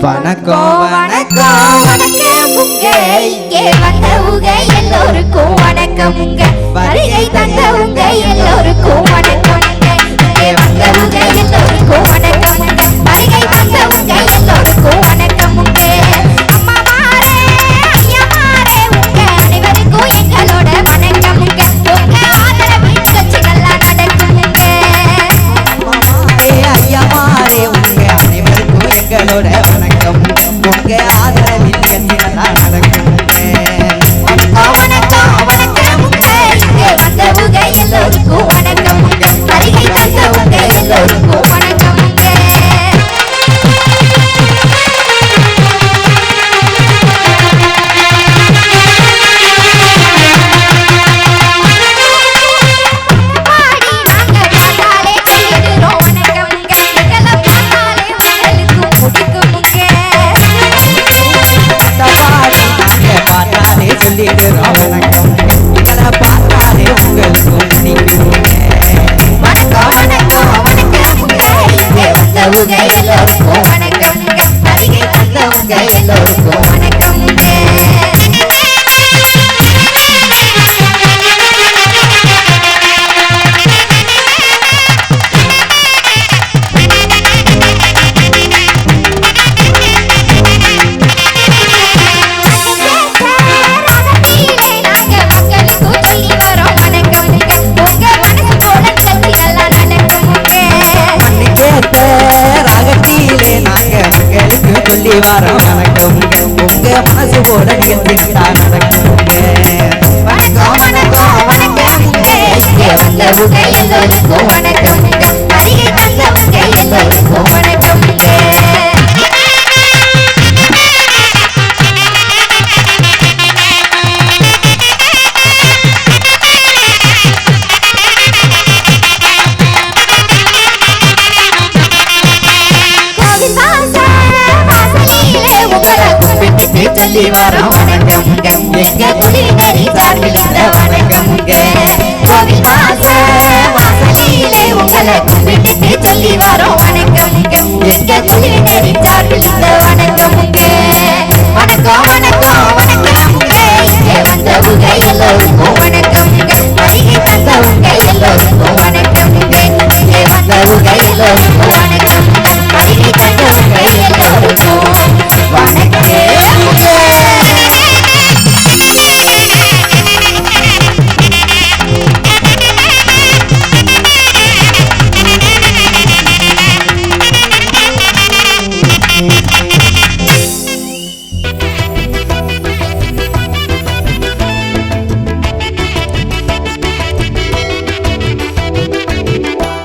வணக்கம். வணக்கம் வணக்கம் உங்க இங்கே வந்தவுங்க எல்லோருக்கும் வணக்கம் உங்க வருகை தந்தவுங்க எல்லோருக்கும் வணக்கம் இங்கே வந்தவுங்க எல்லோருக்கும் வணக்கம் வருகை தந்தவுங்க எல்லோருக்கும் வணக்கமுங்க உங்க அனைவருக்கும் எங்களோட உங்க மனசு போல நிகழ்ச்சி தான் நடக்குங்க வணக்கம் வணக்கம். இங்கே வந்தவுங்க கும்பிட்டு சொல்லி வரோம். வணக்கமுங்க எங்க குடிநெறி சார்பில் இந்த வணக்கமுங்க கோவில் வாச வாசலிலே உங்களை கும்பிட்டு சொல்லி வரோம். வணக்கமுங்க எங்க குடிநெறி வணக்கம்